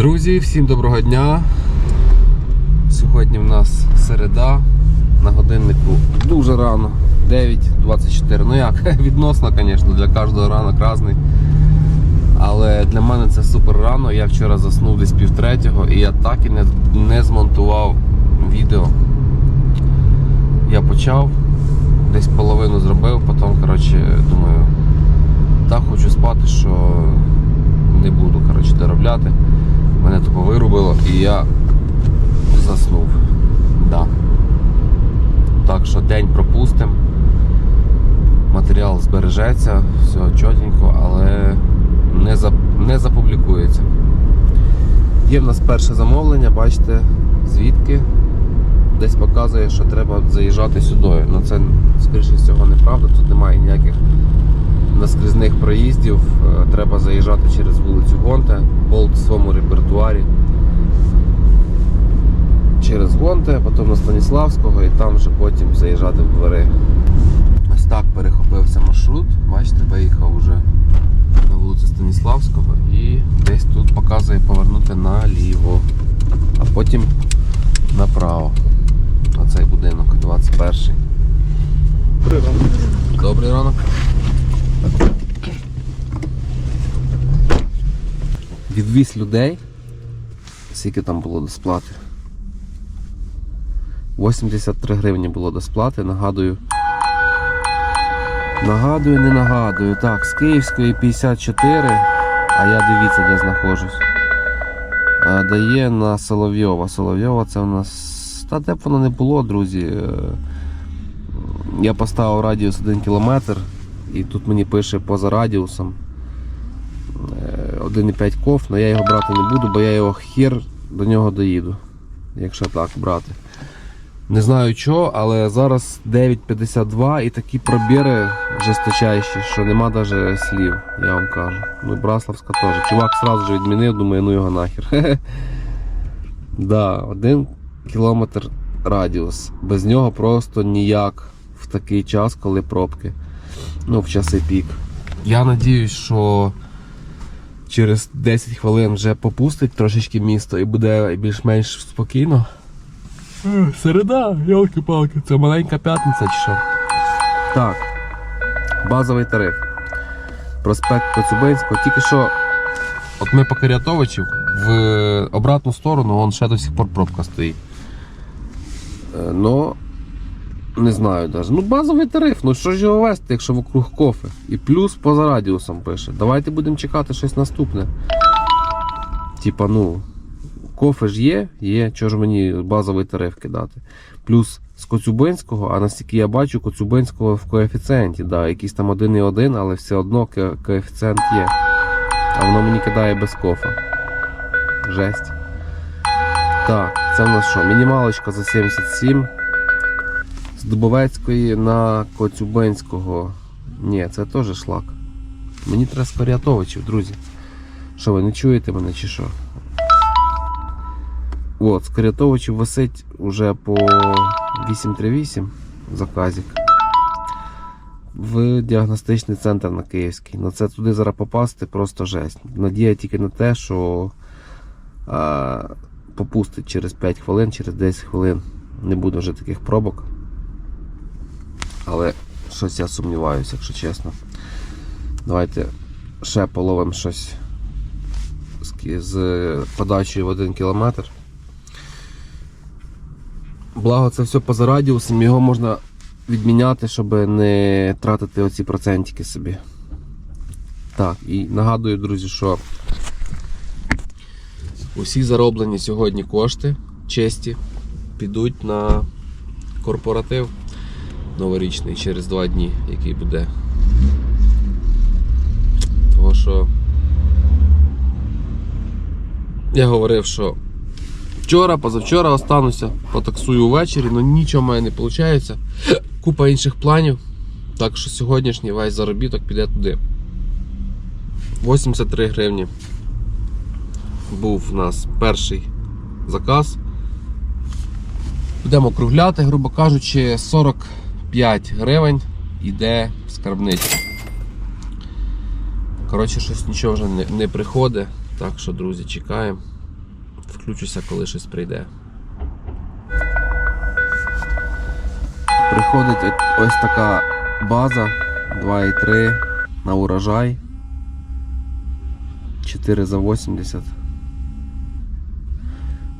Друзі, всім доброго дня. Сьогодні в нас середа. На годиннику дуже рано. 9.24. Ну як, відносно, звісно, для кожного ранок різний. Але для мене це супер рано. Я вчора заснув десь півтретього і я так і не, не змонтував відео. Я почав, десь половину зробив, потім, коротше, думаю, так хочу спати, що не буду коротше, доробляти. Мене тупо вирубило і я заснув. Да. Так що день пропустимо. Матеріал збережеться, все чотенько, але не, за, не запублікується. Є в нас перше замовлення, бачите, звідки. Десь показує, що треба заїжджати сюди. Ну це, скоріше всього, неправда, тут немає ніяких наскрізних проїздів. Е, Треба заїжджати через вулицю Гонте, болт в своєму репертуарі. Через Гонте, потім на Станіславського і там вже потім заїжджати в двори. Ось так перехопився маршрут. Бачите, виїхав вже на вулицю Станіславського і десь тут показує повернути наліво, а потім направо. Оцей будинок 21. Добрий ранок. Відвіз людей. Скільки там було до сплати? 83 гривні було до сплати, нагадую. Нагадую, не нагадую. Так, з Київської 54, а я дивіться, де знаходжусь. Дає на Соловйова. Соловйова це у нас. Та де б воно не було, друзі. Е, Я поставив радіус 1 км, і тут мені пише поза радіусом. Е, 1,5 ков, але я його брати не буду, бо я його хір до нього доїду. Якщо так брати. Не знаю чого, але зараз 9.52 і такі пробіри жесточайші, що нема навіть слів, я вам кажу. Ну, Браславська теж. Чувак сразу же відмінив, думаю, ну його нахер. да, один кілометр радіус. Без нього просто ніяк в такий час, коли пробки. Ну, в часи пік. Я надіюсь, що через 10 хвилин вже попустить трошечки місто і буде більш-менш спокійно. Е, Середа, ялки-палки, це маленька п'ятниця чи що? Так. Базовий тариф. Проспект Коцюбинського. Тільки що, от ми по Карятовичів, в обратну сторону вон ще до сих пор пробка стоїть. Е, Ну, не знаю навіть. Ну, базовий тариф, ну що ж його вести, якщо вокруг кофе. І плюс поза радіусом пише. Давайте будемо чекати щось наступне. Типа, ну, кофе ж є, є, чого ж мені базовий тариф кидати. Плюс з Коцюбинського, а наскільки я бачу, Коцюбинського в коефіцієнті, да, якийсь там 1,1, але все одно коефіцієнт є. А воно мені кидає без кофа. Жесть. Так, це в нас що? Мінімалочка за 77. З Дубовецької на Коцюбинського. Ні, це теж шлак. Мені треба з Корятовичів, друзі. Що ви не чуєте мене чи що? От, з Корятовичів висить уже по 838 заказик. В діагностичний центр на Київський. На це туди зараз попасти просто жесть. Надія тільки на те, що а, попустить через 5 хвилин, через 10 хвилин. Не буде вже таких пробок. Але щось я сумніваюся, якщо чесно. Давайте ще половимо щось з, подачею в 1 кілометр. Благо це все поза радіусом, його можна відміняти, щоб не тратити оці процентики собі. Так, і нагадую, друзі, що усі зароблені сьогодні кошти честі підуть на корпоратив новорічний через два дні, який буде. Тому що я говорив, що вчора, позавчора остануся, потаксую ввечері, але нічого в мене не виходить. Купа інших планів. Так що сьогоднішній весь заробіток піде туди. 83 гривні був у нас перший заказ. Будемо округляти, грубо кажучи, 45 гривень йде в скарбницю. Коротше, щось нічого вже не, не приходить. Так що, друзі, чекаємо. Включуся, коли щось прийде. Приходить ось така база 2,3 на урожай. 4 за 80.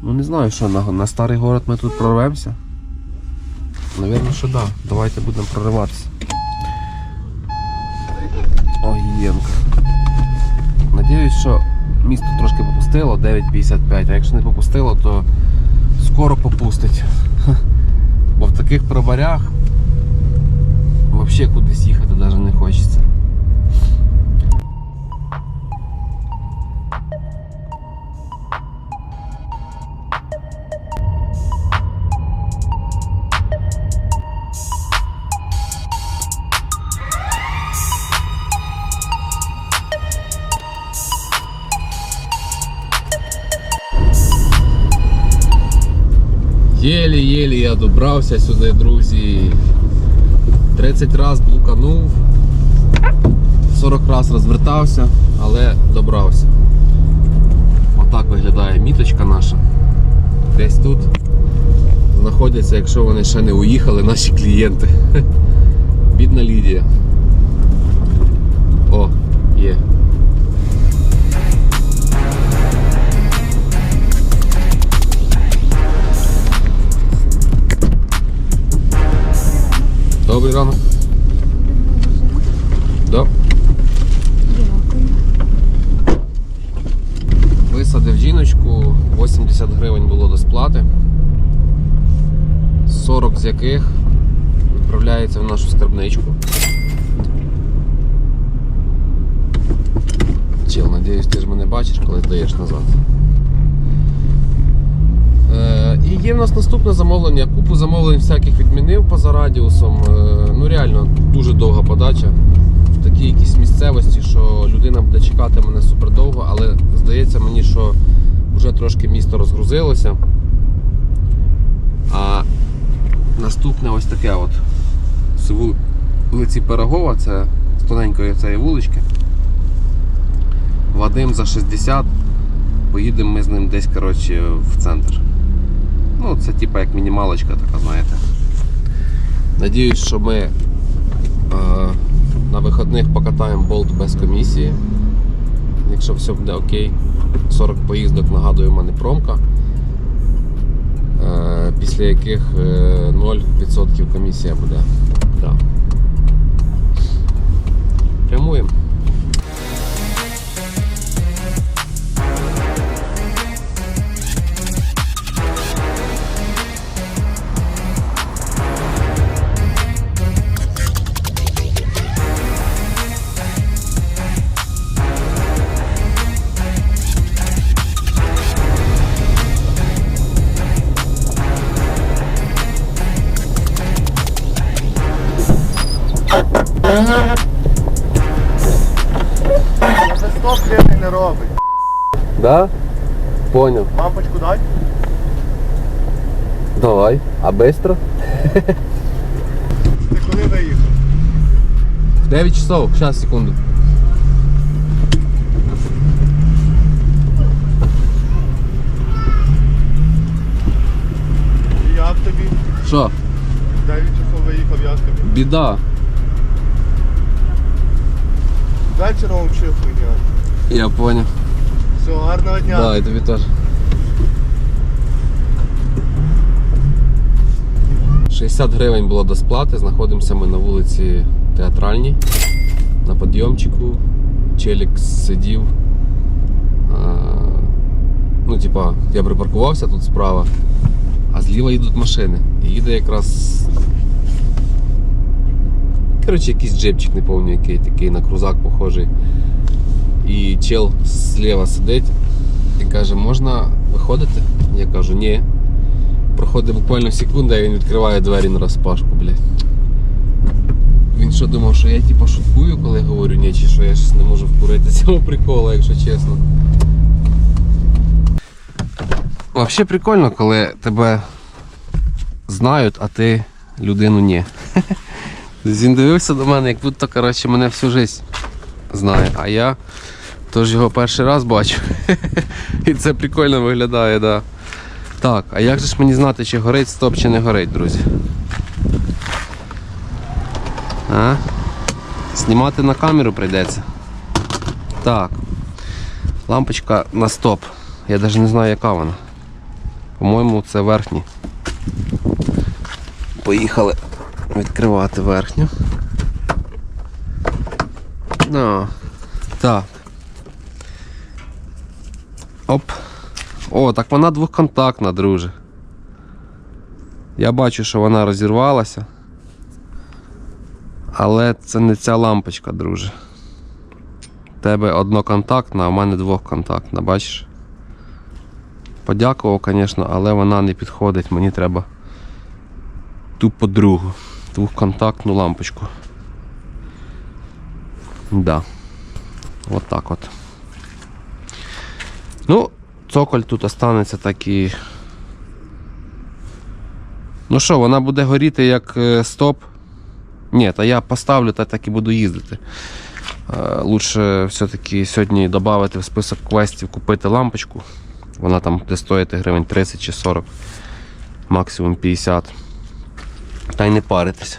Ну не знаю, що на, на старий город ми тут прорвемося. Навірно, що да. Давайте будемо прориватися. Огієнка. Надіюсь, що місто трошки попустило 9.55, а якщо не попустило, то скоро попустить. Бо в таких пробарях взагалі кудись їхати навіть не хочеться. Добрався сюди, друзі. 30 разів блуканув, 40 разів розвертався, але добрався. Отак виглядає міточка наша. Десь тут знаходяться, якщо вони ще не уїхали, наші клієнти. Бідна Лідія. О, є. Добрий ранок. Да. Висадив жіночку, 80 гривень було до сплати. 40 з яких відправляється в нашу скарбничку. Чел, надіюсь, ти ж мене бачиш, коли здаєш назад. Е, І є в нас наступне замовлення. Купу замовлень всяких відмінив поза радіусом. Е, Ну реально дуже довга подача. В такій якійсь місцевості, що людина буде чекати мене супер довго, але здається мені, що вже трошки місто розгрузилося. А наступне ось таке от. З вулиці Пирогова, це з тоненької цієї вулички. Вадим за 60. Поїдемо ми з ним десь коротше, в центр. Ну, це типа як мінімалочка така, знаєте. Надіюсь, що ми е, на вихідних покатаємо болт без комісії. Якщо все буде окей. 40 поїздок, нагадую, в мене промка. Е, після яких е, 0% комісія буде. Да. Прямуємо. Це стоп клієнт не робить. Да? Понял. Лампочку дай. Давай. А быстро? Ти коли виїхав? В 9 часов. Сейчас, секунду. І як тобі? Що? 9 часов виїхав, як тобі? Біда. Вечором чи хуйня. Я понял. Все, гарного дня. Да, і тобі теж. 60 гривень було до сплати. Знаходимося ми на вулиці Театральній. На підйомчику. Челік сидів. Ну, типа, я припаркувався тут справа, а зліва їдуть машини. І їде якраз. Коротше, якийсь джипчик, не пам'ятаю який, такий на крузак похожий. І чел зліва сидить і каже, можна виходити? Я кажу, ні. Проходить буквально секунда, і він відкриває двері на розпашку, блядь. Він що думав, що я типу шуткую, коли говорю ні, чи що я щось не можу вкурити цього приколу, якщо чесно. Взагалі прикольно, коли тебе знають, а ти людину ні. Він дивився до мене, як будто коротше, мене всю життя знає. А я Тож його перший раз бачу. І це прикольно виглядає, да. Так, а як же ж мені знати, чи горить стоп, чи не горить, друзі? А? Знімати на камеру прийдеться. Так. Лампочка на стоп. Я навіть не знаю, яка вона. По-моєму, це верхній. Поїхали відкривати верхню. Ну, так. Оп. О, так вона двохконтактна, друже. Я бачу, що вона розірвалася. Але це не ця лампочка, друже. У тебе одноконтактна, а в мене двохконтактна, бачиш? Подякував, звісно, але вона не підходить. Мені треба тупо другу. Двохконтактну лампочку. Да. От так от. Ну, цоколь тут останеться такий. Ну що, вона буде горіти як е, стоп. Ні, та я поставлю та так і буду їздити. Е, Лучше все-таки сьогодні додати в список квестів купити лампочку. Вона там буде стоїти гривень 30 чи 40, максимум 50. Та й не паритися.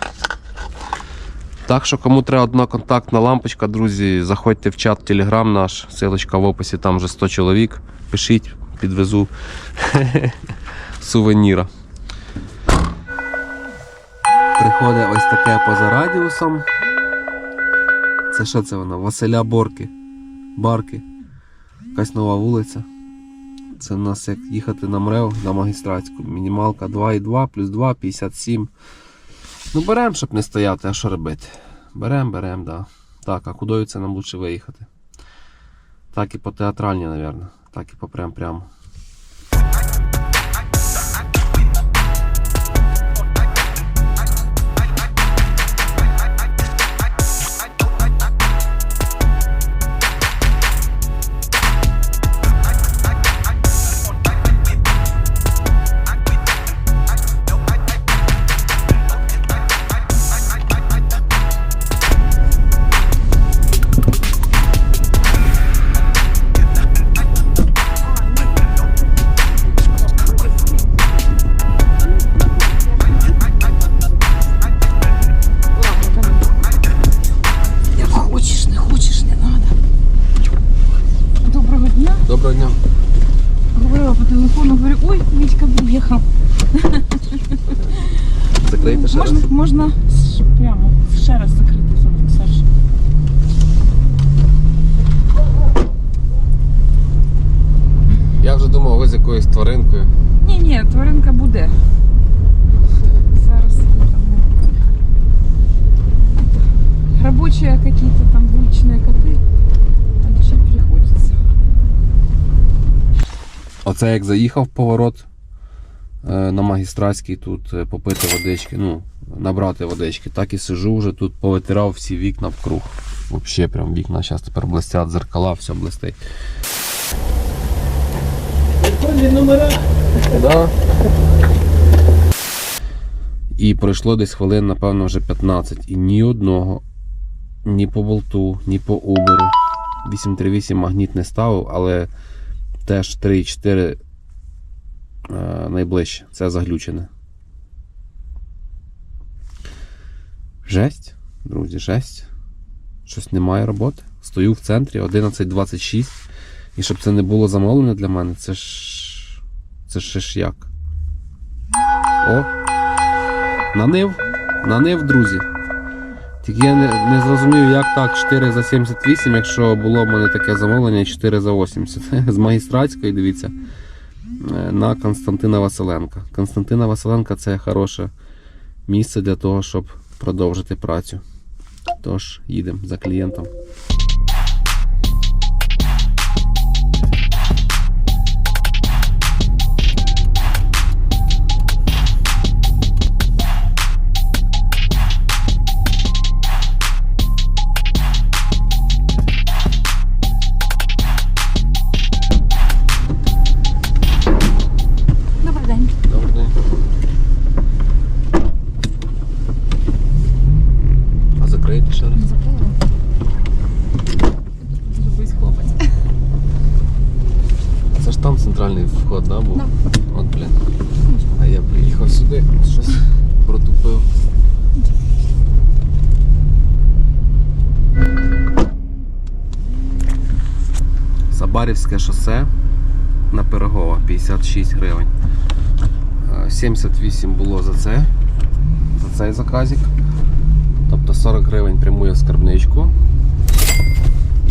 Так що, кому треба одна контактна лампочка, друзі, заходьте в чат Telegram наш, силочка в описі, там вже 100 чоловік. Пишіть, підвезу сувеніра. Приходить ось таке поза радіусом. Це що це воно? Василя Борки. Барки. Якась нова вулиця. Це в нас як їхати на МРЕВ на магістратську. Мінімалка 2,2 плюс 2, 57. Ну беремо, щоб не стояти, а що робити? Берем, беремо, да. Так, а кудою це нам лучше виїхати? Так і по театральні, мабуть. Так і по прям прямо. Вже думав, ви з якоюсь тваринкою. Ні, ні, тваринка буде. Зараз там. Рабочие какие-то там уличные коты. Там лечить приходится. Оце як заїхав в поворот е, на магістратський тут е, попити водички, ну, набрати водички, так і сижу вже тут, повитирав всі вікна вкруг. Взагалі прям вікна зараз тепер блистять, зеркала, все блистить. Да. І пройшло десь хвилин, напевно, вже 15. І ні одного, ні по болту, ні по уберу. 838 магніт не ставив, але теж 3,4 е, найближче. Це заглючене. Жесть, друзі, жесть. Щось немає роботи. Стою в центрі 11.26. І щоб це не було замовлено для мене, це ж. Це ще ж як. О! Нанив. Нанив, друзі. Тільки я не, не зрозумів, як так 4 за 78, якщо було в мене таке замовлення 4 за 80. З магістратської, дивіться, е, на Константина Василенка. Константина Василенка це хороше місце для того, щоб продовжити працю. Тож, їдемо за клієнтом. 56 гривень. Е, 78 було за це, за цей заказик. Тобто 40 гривень прямує скарбничку.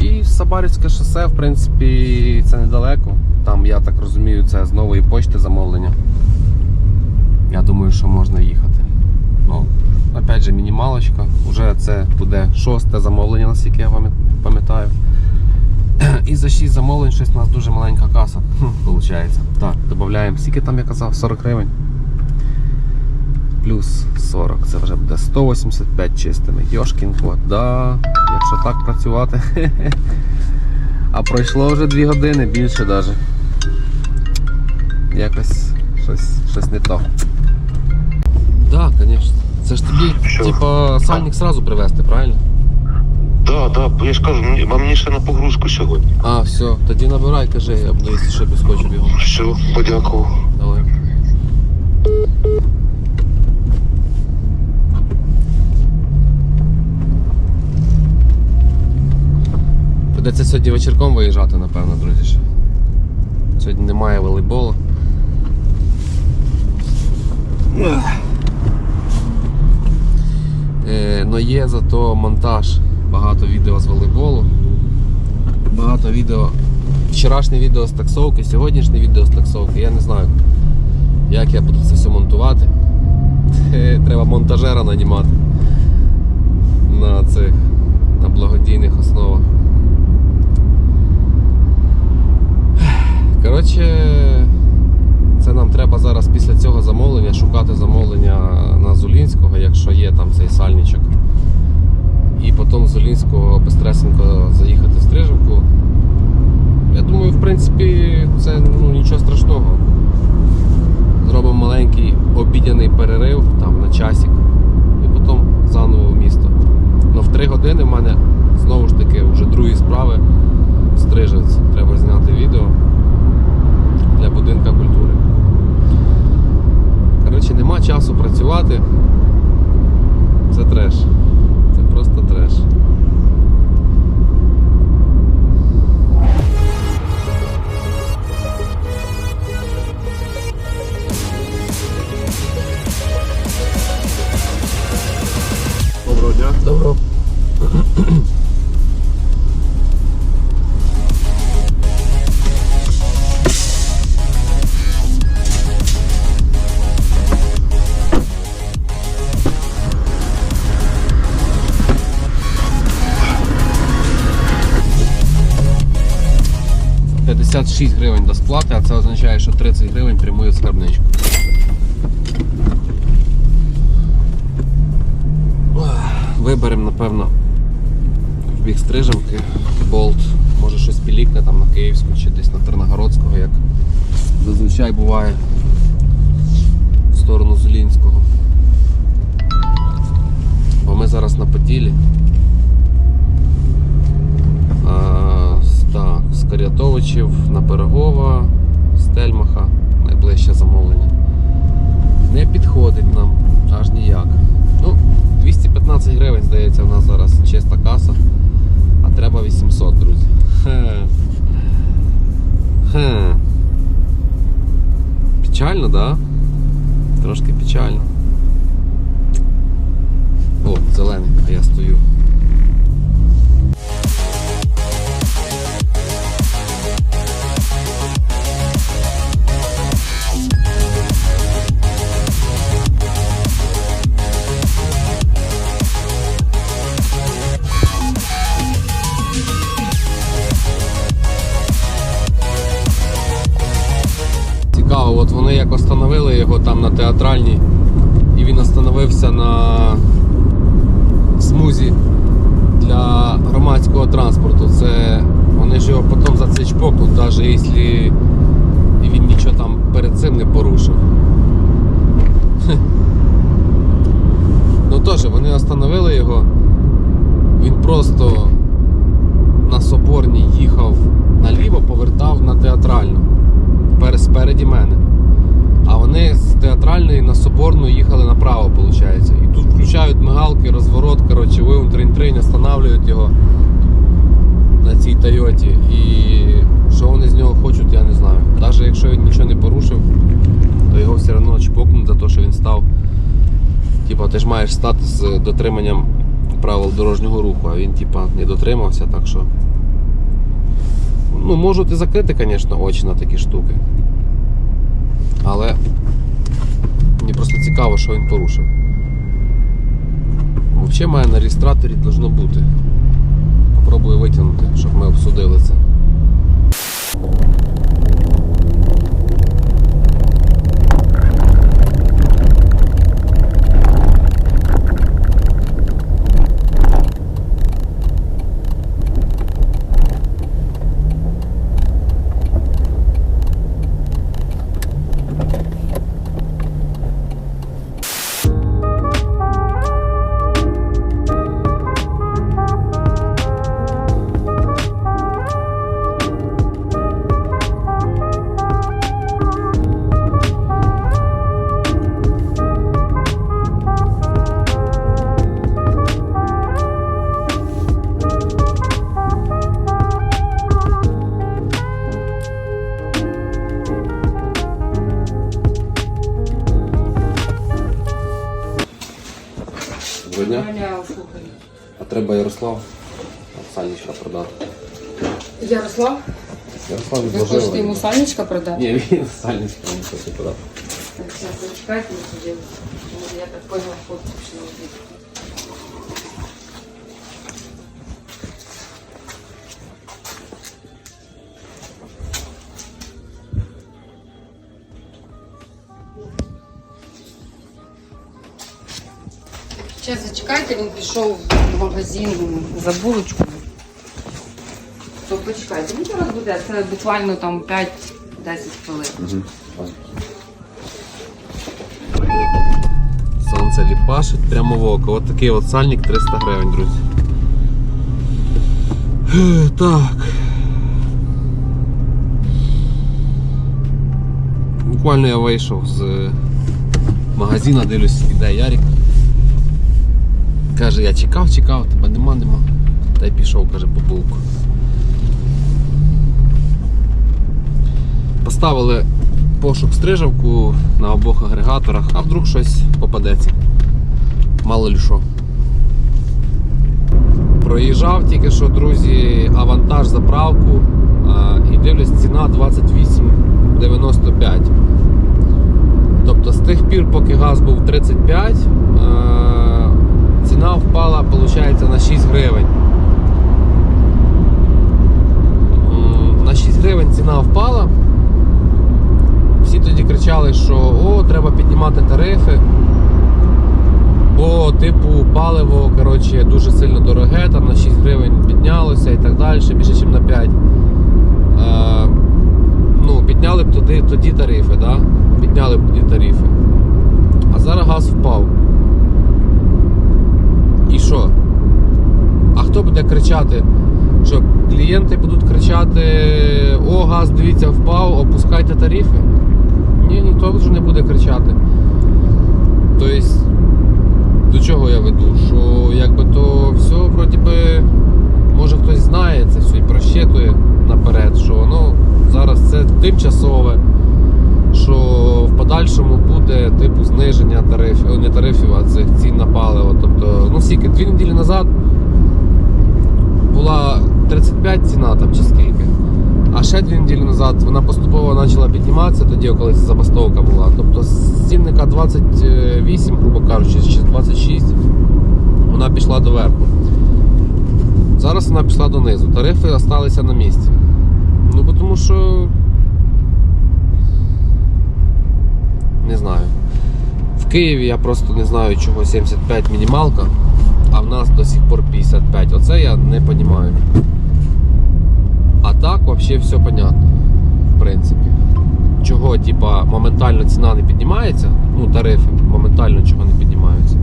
І Сабарівське шосе, в принципі, це недалеко. Там, я так розумію, це з нової почти замовлення. Я думаю, що можна їхати. Ну, опять же, мінімалочка. Уже це буде шосте замовлення, наскільки я пам'ят- пам'ятаю. І за 6 замовлень щось у нас дуже маленька каса. Виходить. Так, додаємо. Скільки там я казав? 40 гривень. Плюс 40, це вже буде 185 чистими. Йошкін кот, да. Якщо так працювати. А пройшло вже 2 години, більше навіть. Якось щось, щось не то. Так, да, звісно. Це ж тобі, типа, сальник сразу привезти, правильно? Да, да, я ж кажу, мені, вам мені ще на погрузку сьогодні. А, все, тоді набирай, кажи, я буду якщо ще підскочу бігом. Все, подякував. Давай. Придеться сьогодні вечірком виїжджати, напевно, друзі. ще. Сьогодні немає волейболу. Е, но є зато монтаж, багато відео з волейболу. Багато відео. Вчорашнє відео з таксовки, сьогоднішнє відео з таксовки. Я не знаю, як я буду це все монтувати. Треба монтажера нанімати на цих на благодійних основах. Коротше, це нам треба зараз після цього замовлення шукати замовлення на Зулінського, якщо є там цей сальничок. І потім з Зулінського безстресенько заїхати в Стрижівку. Я думаю, в принципі, це ну, нічого страшного. Зробимо маленький обідяний перерив там на часик і потім заново в місто. Ну в 3 години в мене знову ж таки вже другі справи в Стрижівці. Треба зняти відео для будинка культури. Коротше, нема часу працювати. Це треш. Це означає, що 30 гривень прямує в скарбничку. Виберемо, напевно, в бік Стрижавки, болт, може щось пілікне там на Київську чи десь на Терногородського, як зазвичай буває в сторону Зулінського. Бо ми зараз на Поділі. А, так, з Карятовичів на Пирогова, Стельмаха, найближче замовлення. Не підходить нам аж ніяк. Ну, 215 гривень, здається, в нас зараз чиста каса, а треба 800, друзі. Хе. Хе. Печально, да? Трошки печально. О, зелений, а я стою. От вони як остановили його там на театральній, і він остановився на смузі для громадського транспорту. Це вони ж його потім за цей чпокнуть, навіть якщо він нічого там перед цим не порушив. Ну теж вони остановили його. Він просто на Соборній їхав наліво, повертав на театральну. Позаді мене. А вони з театральної на Соборну їхали направо, виходить. І тут включають мигалки, розворот, коротше, тринь-тринь, останавливають його на цій Тойоті. І що вони з нього хочуть, я не знаю. Навіть якщо він нічого не порушив, то його все одно чпокнуть за те, що він став. Типа, ти ж маєш стати з дотриманням правил дорожнього руху, а він типа не дотримався, так що. Ну, можуть і закрити, звісно, очі на такі штуки. Але мені просто цікаво, що він порушив. Взагалі має на реєстраторі должно бути. Попробую витягнути, щоб ми обсудили це. Ярослав Сальничка продати. Ярослав, Ярослав ви відложив. хочете йому сальничка продати? Ні, він Сальничка не хоче продати. Так, зараз зачекайте, ми тоді. Може, Я так поняла, хлопці пішли робити. Зараз зачекайте, він пішов магазин за булочкою. То почекайте, він зараз буде, це буквально там 5-10 хвилин. Сонце ліпашить прямо в око. От такий от сальник 300 гривень, друзі. Так. Буквально я вийшов з магазина, дивлюсь, іде Ярик. Каже, я чекав, чекав, тебе нема, нема. Та й пішов, каже, по булку. Поставили пошук стрижавку на обох агрегаторах, а вдруг щось попадеться. Мало ли що. Проїжджав тільки що, друзі, авантаж заправку і дивлюсь, ціна 28,95. Тобто з тих пір, поки газ був 35, а, ціна впала, виходить, на 6 гривень. На 6 гривень ціна впала. Всі тоді кричали, що о, треба піднімати тарифи. Бо, типу, паливо коротше, дуже сильно дороге, там на 6 гривень піднялося і так далі, більше, ніж на 5. Е, ну, підняли б тоді, тоді тарифи, да? підняли б тоді тарифи. А зараз газ впав. Що? А хто буде кричати? Що клієнти будуть кричати: о, газ, дивіться, впав, опускайте тарифи? Ні, ніхто вже не буде кричати. Тобто, до чого я веду? Що якби то все, вроді би, може хтось знає це все і прощитує наперед, що воно зараз це тимчасове, що в подальшому буде типу зниження тарифів, не тарифів, а цих цін на паливо. Тобто, ну скільки, дві неділі назад була 35 ціна там чи скільки. А ще дві неділі назад вона поступово почала підніматися, тоді коли ця забастовка була. Тобто з цінника 28, грубо кажучи, чи 26, вона пішла доверху. Зараз вона пішла донизу. Тарифи залишилися на місці. Ну тому що. Не знаю. В Києві я просто не знаю, чого 75 мінімалка, а в нас до сих пор 55. Оце я не розумію. А так взагалі все понятно. В принципі. Чого, типа, моментально ціна не піднімається, ну, тарифи моментально чого не піднімаються.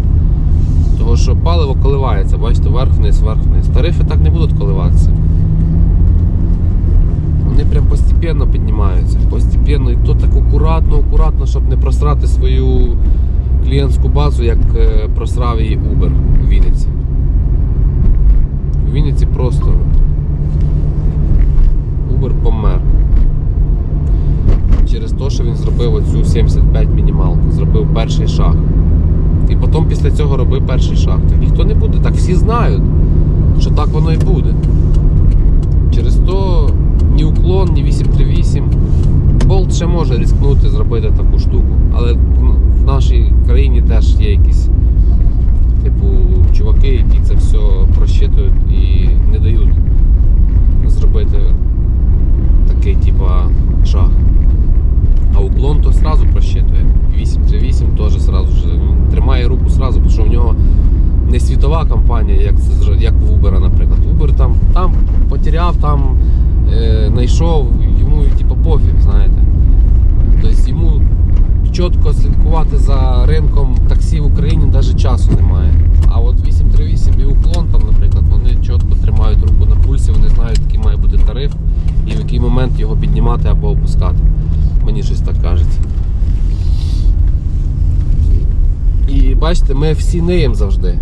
Того що паливо коливається, бачите, вверх-вниз, вверх-вниз. Тарифи так не будуть коливатися. Вони прям постепенно піднімаються. Постепенно і то таку акуратно, акуратно, щоб не просрати свою клієнтську базу, як е, просрав її Uber у Вінниці. У Вінниці просто Uber помер. Через те, що він зробив оцю 75 мінімалку, зробив перший шаг. І потім після цього робив перший шаг. Так ніхто не буде, так всі знають, що так воно і буде. Через то ні уклон, ні 838. Болт ще може ризикнути зробити таку штуку. Але ну, в нашій країні теж є якісь типу чуваки, які це все просчитують і не дають зробити такий типа шаг. А уклон то сразу просчитує. 838 теж сразу ж тримає руку сразу, тому що в нього не світова компанія, як як в Uber, наприклад. Uber там, там потеряв, там е, знайшов, йому типу, пофіг, знаєте. Тобто йому чітко слідкувати за ринком таксі в Україні навіть часу немає. А от 838 і уклон, там, наприклад, вони чітко тримають руку на пульсі, вони знають, який має бути тариф і в який момент його піднімати або опускати. Мені щось так кажеться. І бачите, ми всі ниємо завжди.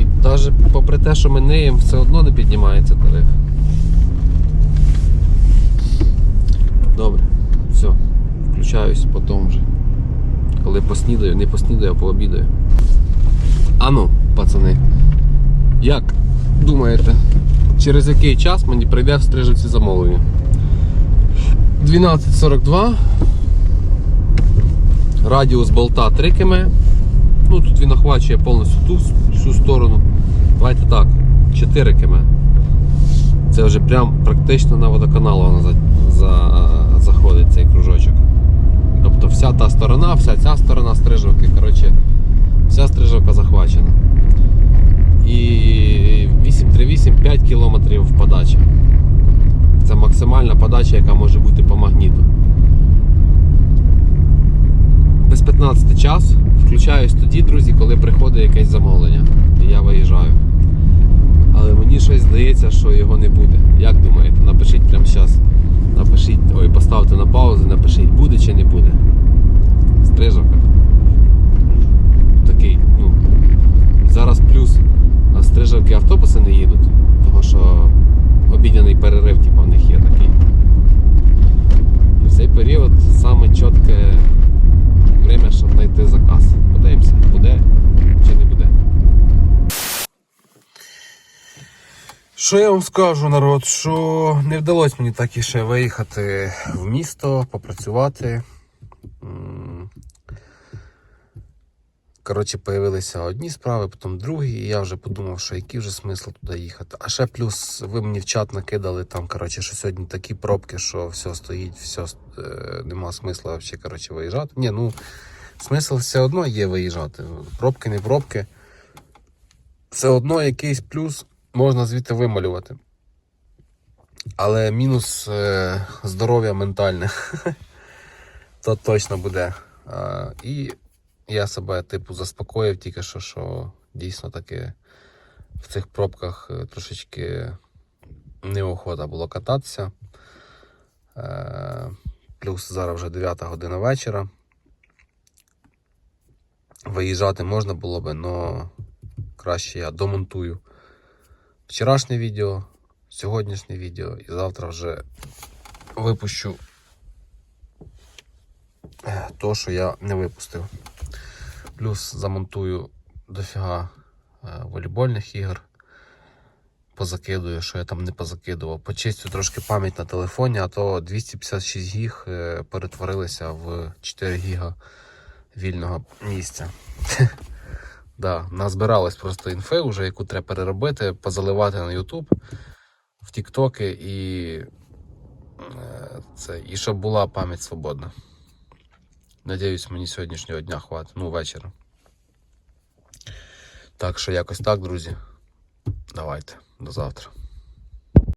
І навіть попри те, що ми ниємо, все одно не піднімається тариф. Добре, все, включаюсь потім вже. Коли поснідаю, не поснідаю, а пообідаю. Ану, пацани, як думаєте, через який час мені прийде в стрижиці замовлення? 12.42. Радіус болта 3 км. Ну тут він охвачує повністю ту всю сторону. Давайте так, 4 км. Це вже прям практично на водоканал заходить цей кружочок. Тобто вся та сторона, вся ця сторона стрижовки, коротше, вся стрижовка захвачена. І 838 5 км подача. Це максимальна подача, яка може бути по магніту. Без 15 час включаюсь тоді, друзі, коли приходить якесь замовлення. І я виїжджаю. Але мені щось здається, що його не буде. Як думаєте? Напишіть прямо зараз. Напишіть, ой, поставте на паузу, напишіть, буде чи не буде. Стрижавка. Такий, ну. Зараз плюс а стрижавки автобуси не їдуть, тому що обідняний перерив, типу, в них є такий. І в цей період саме чітке время, щоб знайти заказ. Подивимося, буде чи не буде. Що я вам скажу, народ, що не вдалося мені так і ще виїхати в місто, попрацювати. Коротше, появилися одні справи, потім другі, і я вже подумав, що який вже смисл туди їхати. А ще плюс ви мені в чат накидали там, коротше, що сьогодні такі пробки, що все стоїть, все е, нема смисла взагалі, коротше, виїжджати. Ні, ну смисл все одно є виїжджати. Пробки, не пробки. Все одно якийсь плюс можна звідти вималювати. Але мінус е, здоров'я ментальне. То точно буде. І я себе, типу, заспокоїв тільки що, що дійсно таки в цих пробках е, трошечки неохота було кататися. Е, плюс зараз вже 9 година вечора. Виїжджати можна було би, але краще я домонтую вчорашнє відео, сьогоднішнє відео і завтра вже випущу то, що я не випустив. Плюс замонтую дофіга е, волейбольних ігор. Позакидую, що я там не позакидував. Почистю трошки пам'ять на телефоні, а то 256 гіг е, перетворилися в 4 гіга вільного місця. Да, Назбиралась просто інфи, вже, яку треба переробити, позаливати на YouTube, в Тіктоки і, е, це, і щоб була пам'ять свободна. Надіюсь, мені сьогоднішнього дня хватить, ну вечора. Так що якось так, друзі. Давайте, до завтра.